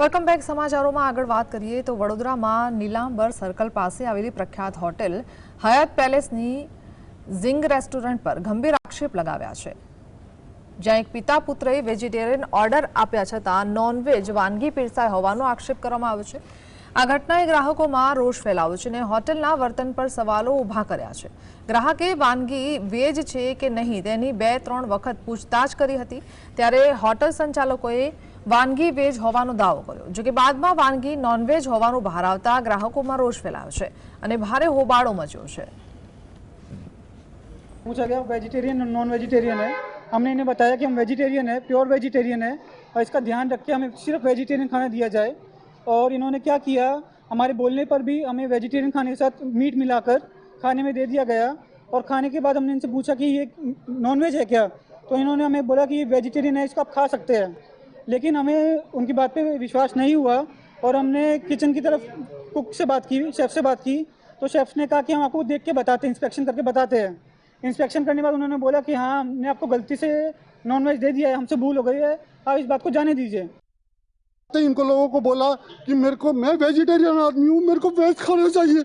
Welcome back समाचारों में अगर बात करिए तो वडोदरा में नीलांबर सर्कल पासे આવેલી પ્રખ્યાત હોટેલ હયાત પેલેસની ઝિંગ રેસ્ટોરન્ટ પર ગંભીર આક્ષેપ લગાવ્યા છે. જ્યાં એક પિતા પુત્રે વેજીટેરિયન ઓર્ડર આપ્યા છતાં નોન વેજ વાનગી પીરસાયાવાનો આક્ષેપ કરવામાં આવ્યો છે. આ ઘટનાએ ગ્રાહકોમાં રોષ ફેલાવ્યો છે અને હોટેલના વર્તન પર સવાલો ઊભા કર્યા છે. ગ્રાહકે વાનગી વેજ છે કે નહીં દેની બે ત્રણ વખત પૂછતા જ કરી હતી. ત્યારે હોટેલ સંચાલકોએ वनगी हो વેજ करो जो कि बाद में વાનગી નોનવેજ हो बहार आता ग्राहकों में रोष फैलाव है भारत होबाड़ो मचो पूछा गया वेजिटेरियन और नॉन वेजिटेरियन है हमने इन्हें बताया कि हम वेजिटेरियन है प्योर वेजिटेरियन है और इसका ध्यान रख के हमें सिर्फ वेजिटेरियन खाना दिया जाए और इन्होंने क्या किया हमारे बोलने पर भी हमें वेजिटेरियन खाने के साथ मीट मिलाकर खाने में दे दिया गया और खाने के बाद हमने इनसे पूछा कि ये नॉनवेज है क्या तो इन्होंने हमें बोला कि ये वेजिटेरियन है इसको आप खा सकते हैं लेकिन हमें उनकी बात पे विश्वास नहीं हुआ और हमने किचन की तरफ कुक से बात की शेफ़ से बात की तो शेफ़ ने कहा कि हम आपको देख के बताते हैं इंस्पेक्शन करके बताते हैं इंस्पेक्शन करने के बाद उन्होंने बोला कि हाँ हमने आपको गलती से नॉनवेज दे दिया है हमसे भूल हो गई है आप इस बात को जाने दीजिए तो इनको लोगों को बोला कि मेरे को मैं वेजिटेरियन आदमी हूँ मेरे को वेज खाना चाहिए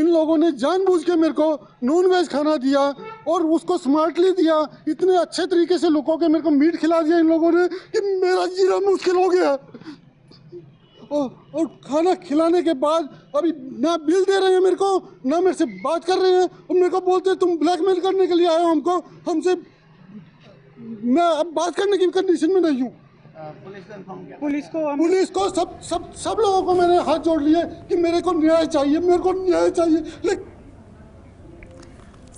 इन लोगों ने जानबूझ के मेरे को नॉन वेज खाना दिया और उसको स्मार्टली दिया इतने अच्छे तरीके से लोगों के मेरे को मीट खिला दिया इन लोगों ने कि मेरा जीना मुश्किल हो गया और, और खाना खिलाने के बाद अभी ना बिल दे रहे हैं मेरे को ना मेरे से बात कर रहे हैं और मेरे को बोलते हैं तुम ब्लैकमेल करने के लिए आए हो हमको हमसे मैं अब बात करने की कंडीशन में नहीं हूँ पुलिस को पुलिस को सब सब सब लोगों को मैंने हाथ जोड़ लिए कि मेरे को न्याय चाहिए मेरे को न्याय चाहिए लेकिन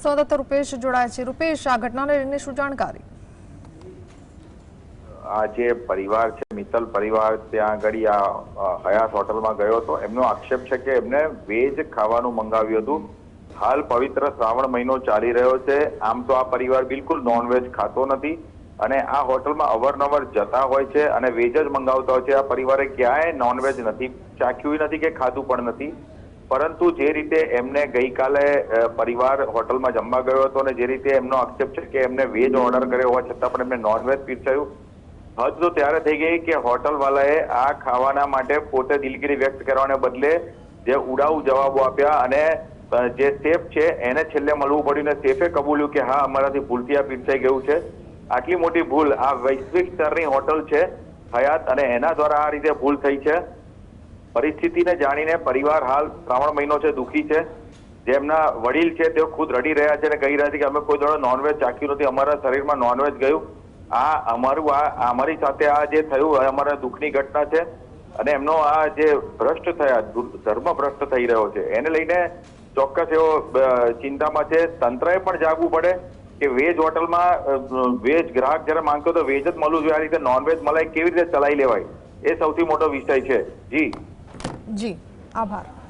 સંવાદદાતા રૂપેશ જોડાયા છે રૂપેશ આ ઘટનાને લઈને શું જાણકારી આ જે પરિવાર છે મિત્તલ પરિવાર ત્યાં આગળ આ હયાત હોટલમાં ગયો હતો એમનો આક્ષેપ છે કે એમને વેજ ખાવાનું મંગાવ્યું હતું હાલ પવિત્ર શ્રાવણ મહિનો ચાલી રહ્યો છે આમ તો આ પરિવાર બિલકુલ નોનવેજ ખાતો નથી અને આ હોટલમાં અવરનવર જતા હોય છે અને વેજ જ મંગાવતા હોય છે આ પરિવારે ક્યાંય નોનવેજ નથી ચાખ્યું નથી કે ખાધું પણ નથી પરંતુ જે રીતે એમને ગઈકાલે પરિવાર હોટલમાં જમવા ગયો હતો અને જે રીતે એમનો આક્ષેપ છે કે એમને વેજ ઓર્ડર કર્યો હોવા છતાં પણ એમને નોનવેજ પીરસાયું હદ તો ત્યારે થઈ ગઈ કે હોટલવાલાએ આ ખાવાના માટે પોતે દિલગીરી વ્યક્ત કરવાને બદલે જે ઉડાઉ જવાબો આપ્યા અને જે સેફ છે એને છેલ્લે મળવું પડ્યું ને સેફે કબૂલ્યું કે હા અમારાથી ભૂલથી આ પીરસાઈ ગયું છે આટલી મોટી ભૂલ આ વૈશ્વિક સ્તરની હોટલ છે હયાત અને એના દ્વારા આ રીતે ભૂલ થઈ છે પરિસ્થિતિને જાણીને પરિવાર હાલ શ્રાવણ મહિનો છે દુઃખી છે જેમના વડીલ છે તેઓ ખુદ રડી રહ્યા છે અને કહી રહ્યા છે કે અમે કોઈ દોડો નોનવેજ ચાખ્યું નથી અમારા શરીરમાં નોનવેજ ગયું આ અમારું આ અમારી સાથે આ જે થયું અમારા દુઃખની ઘટના છે અને એમનો આ જે ભ્રષ્ટ થયા ધર્મ ભ્રષ્ટ થઈ રહ્યો છે એને લઈને ચોક્કસ એવો ચિંતામાં છે તંત્રએ પણ જાગવું પડે કે વેજ હોટલમાં વેજ ગ્રાહક જ્યારે માંગતો તો વેજ જ મળવું જોઈએ આ રીતે નોનવેજ મલાઈ કેવી રીતે ચલાવી લેવાય એ સૌથી મોટો વિષય છે જી जी आभार